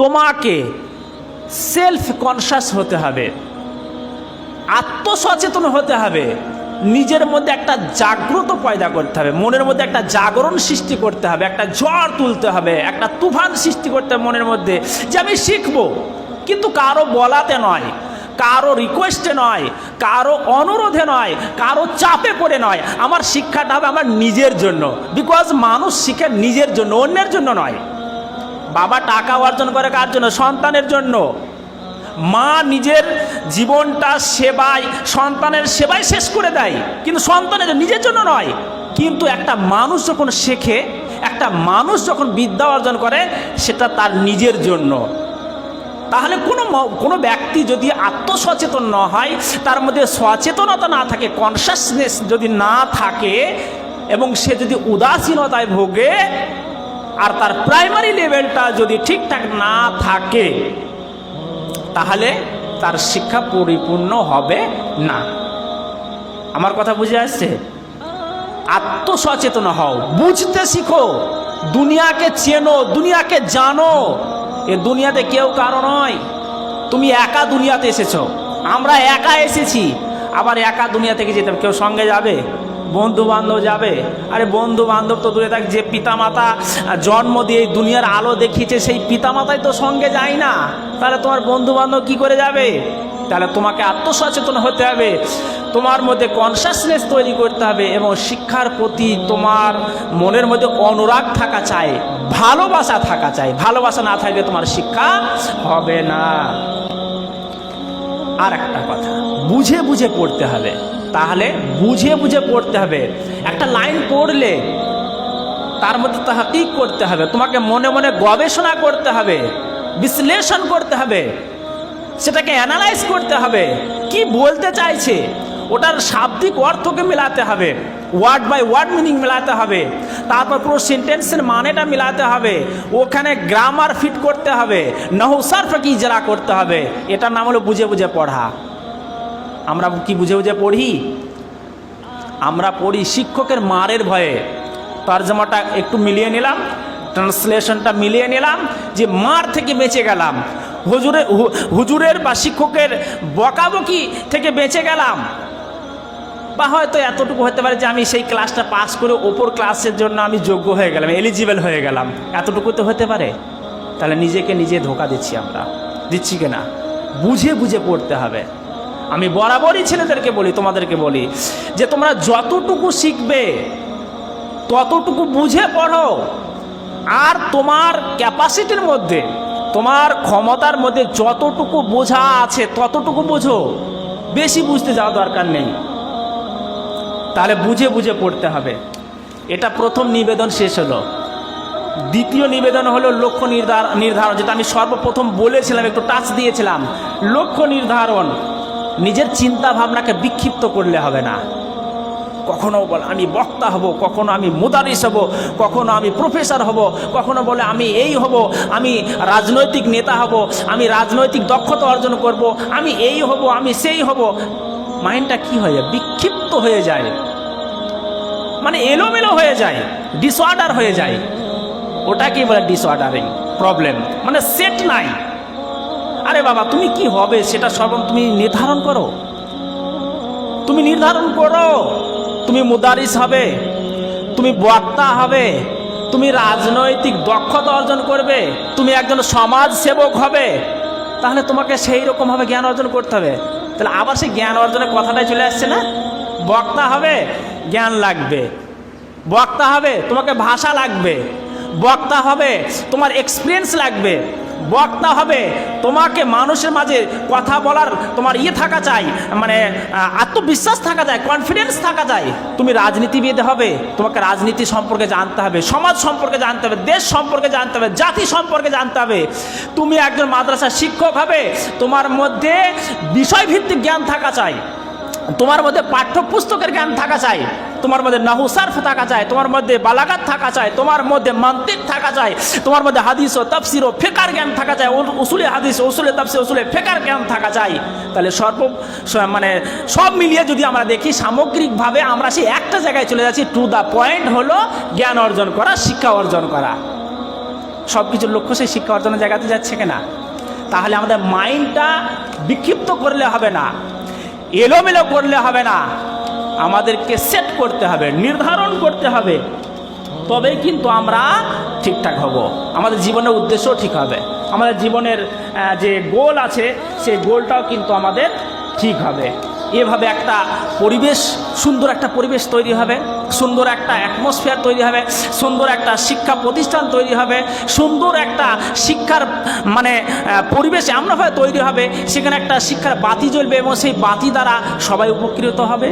তোমাকে self conscious হতে হবে, আত্মসচেতন হতে হবে, নিজের মধ্যে একটা জাগ্রত পয়দা করতে হবে, মনের মধ্যে একটা জাগরণ সৃষ্টি করতে হবে, একটা ঝড় তুলতে হবে, একটা তুফান সৃষ্টি করতে হবে মনের মধ্যে যে আমি শিখব। কিন্তু কারও বলাতে নয়, কারও রিকোয়েস্টে নয়, কারও অনুরোধে নয়, কারও চাপে পড়ে নয়, আমার শিক্ষাটা হবে আমার নিজের জন্য। বিকজ মানুষ শিখে নিজের জন্য, অন্যের জন্য নয়। বাবা টাকা অর্জন করে কার জন্য? সন্তানের জন্য। মা নিজের জীবনটা সেবায়, সন্তানের সেবায় শেষ করে দেয়। কিন্তু সন্তানের নিজের জন্য নয়। কিন্তু একটা মানুষ যখন শেখে, একটা মানুষ যখন বিদ্যা অর্জন করে, সেটা তার নিজের জন্য। তাহলে কোনো কোনো ব্যক্তি যদি আত্মসচেতন না হয়, তার মধ্যে সচেতনতা না থাকে কনসাসনেস যদি না থাকে, এবং সে যদি উদাসীনতায় ভোগে আর তার প্রাইমারি লেভেলটা যদি ঠিকঠাক না থাকে, তাহলে তার শিক্ষা পরিপূর্ণ হবে না। আমার কথা বুঝে আসছে? আত্মসচেতন হও, বুঝতে শিখো, দুনিয়াকে চেনো, দুনিয়াকে জানো। এ দুনিয়াতে কেউ কারও নয়। তুমি একা দুনিয়াতে এসেছ। আমরা একা এসেছি, আবার একা দুনিয়া থেকে যেতে কেউ সঙ্গে যাবে? বন্ধু বান্ধব যাবে? আরে বন্ধু বান্ধব তো দূরে থাক, যে পিতামাতা জন্ম দিয়ে দুনিয়ার আলো দেখিয়েছে, সেই পিতামাতাই তো সঙ্গে যায় না। তাহলে তোমার বন্ধু বান্ধব কী করে যাবে? তাহলে তোমাকে আত্মসচেতন হতে হবে। তোমার মধ্যে কনসাসনেস তৈরি করতে হবে এবং শিক্ষার প্রতি তোমার মনের মধ্যে অনুরাগ থাকা চাই, ভালোবাসা থাকা চাই। ভালোবাসা না থাকলে তোমার শিক্ষা হবে না। আর একটা কথা, বুঝে বুঝে পড়তে হবে। তাহলে বুঝে বুঝে পড়তে হবে। একটা লাইন পড়লে তার মধ্যে তাহাকিক করতে হবে, তোমাকে মনে মনে গবেষণা করতে হবে, বিশ্লেষণ করতে হবে, সেটাকে অ্যানালাইজ করতে হবে। কি বলতে চাইছে? ওটার শাব্দিক অর্থকে মেলাতে হবে। ওয়ার্ড বাই ওয়ার্ড মিনিং মেলাতে হবে। তারপর পুরো সেন্টেন্সের মানেটা মেলাতে হবে। ওখানে গ্রামার ফিট করতে হবে। নহসার্ফ কি যারা করতে হবে। এটার নাম হলো বুঝে বুঝে পড়া। আমরা কি বুঝে বুঝে পড়ি? আমরা পড়ি শিক্ষকের মারের ভয়ে। তর্জমাটা একটু মিলিয়ে নিলাম। ট্রান্সলেশনটা মিলিয়ে নিলাম যে মার থেকে বেঁচে গেলাম। হুজুরের হুজুরের বা শিক্ষকের বকাবকি থেকে বেঁচে গেলাম। বা হয়তো এতটুকু হতে পারে যে আমি সেই ক্লাসটা পাস করে ওপর ক্লাসের জন্য আমি যোগ্য হয়ে গেলাম এলিজিবল হয়ে গেলাম। এতটুকু তো হতে পারে? তাহলে নিজেকে নিজে ধোকা দিচ্ছি আমরা। দিচ্ছি কিনা? বুঝে বুঝে পড়তে হবে। আমি বরাবরই ছেলেদেরকে বলি, তোমাদেরকে বলি, যে তোমরা যতটুকু শিখবে, ততটুকু বুঝে পড়ো। আর তোমার ক্যাপাসিটির মধ্যে, তোমার ক্ষমতার মধ্যে যতটুকু বোঝা আছে, ততটুকু বোঝো। বেশি বুঝতে যাওয়া দরকার নেই। তাহলে বুঝে বুঝে পড়তে হবে। এটা প্রথম নিবেদন শেষ হলো। দ্বিতীয় নিবেদন হলো লক্ষ্য নির্ধারণ নির্ধারণ, যেটা আমি সর্বপ্রথম বলেছিলাম, একটু টাচ দিয়েছিলাম। লক্ষ্য নির্ধারণ, নিজের চিন্তা ভাবনাকে বিক্ষিপ্ত করলে হবে না। কখনো বলে আমি বক্তা হব, কখনো আমি মুদারিস হব, কখনো আমি প্রফেসর হব, কখনো বলে আমি এই হব, আমি রাজনৈতিক নেতা হব, আমি রাজনৈতিক দক্ষতা অর্জন করব, আমি এই হব, আমি সেই হব। মাইন্ডটা কি হয়ে যায়? বিক্ষিপ্ত হয়ে যায়। মানে এলোমেলো হয়ে যায় ডিসঅর্ডার হয়ে যায়। ওটাকেই বলে ডিসঅর্ডারিং প্রবলেম মানে সেট নাই। আরে বাবা, তুমি কি হবে? সেটা সব তুমি নির্ধারণ করো। তুমি নির্ধারণ করো। তুমি মুদারিস হবে। তুমি বক্তা হবে। তুমি রাজনৈতিক দক্ষতা অর্জন করবে। তুমি একজন সমাজ সেবক হবে। তাহলে তোমাকে সেই রকমভাবে জ্ঞান অর্জন করতে হবে। তাহলে আবার সেই জ্ঞান অর্জনের কথাটাই চলে আসছে না? বক্তা হবে। জ্ঞান লাগবে। বক্তা হবে, তোমাকে ভাষা লাগবে। বক্তা হবে, তোমার এক্সপিরিয়েন্স লাগবে। বক্তা হবে, তোমাকে মানুষের মাঝে কথা বলার তোমার ইয়ে থাকা চাই মানে আত্মবিশ্বাস থাকা যায় কনফিডেন্স থাকা যায় তুমি রাজনীতিবিদ হবে, তোমাকে রাজনীতি সম্পর্কে জানতে হবে, সমাজ সম্পর্কে জানতে হবে, দেশ সম্পর্কে জানতে হবে, জাতি সম্পর্কে জানতে হবে। তুমি একজন মাদ্রাসার শিক্ষক হবে, তোমার মধ্যে বিষয়ভিত্তিক জ্ঞান থাকা চাই। তোমার মধ্যে পাঠ্যপুস্তকের জ্ঞান থাকা চাই। তোমার মধ্যে নাহুসার্ফ থাকা চায় তোমার মধ্যে বালাগাত থাকা চায় তোমার মধ্যে মান্তিক থাকা চাই, তোমার মধ্যে হাদিস ও তাফসির ও ফেকার জ্ঞান থাকা চায় উসুলে হাদিস, উসুলে তাফসির, উসুলে ফেকার জ্ঞান থাকা চাই। তাহলে সর্ব মানে সব মিলিয়ে যদি আমরা দেখি, সামগ্রিকভাবে আমরা সেই একটা জায়গায় চলে যাচ্ছি টু দ্য পয়েন্ট হলো জ্ঞান অর্জন করা, শিক্ষা অর্জন করা। সব কিছুর লক্ষ্য সেই শিক্ষা অর্জনের জায়গাতে যাচ্ছে কিনা? তাহলে আমাদের মাইন্ডটা বিক্ষিপ্ত করলে হবে না, এলোমেলো করলে হবে না। আমাদেরকে সেট করতে হবে, নির্ধারণ করতে হবে। তবেই কিন্তু আমরা ঠিকঠাক হব। আমাদের জীবনের উদ্দেশ্যও ঠিক হবে। আমাদের জীবনের যে গোল আছে, সেই গোলটাও কিন্তু আমাদের ঠিক হবে। এভাবে একটা পরিবেশ, সুন্দর একটা পরিবেশ তৈরি হবে, সুন্দর একটা অ্যাটমসফিয়ার তৈরি হবে, সুন্দর একটা শিক্ষা প্রতিষ্ঠান তৈরি হবে, সুন্দর একটা শিক্ষার মানে পরিবেশ এমনভাবে তৈরি হবে, সেখানে একটা শিক্ষার বাতি জ্বলবে এবং সেই বাতি দ্বারা সবাই উপকৃত হবে।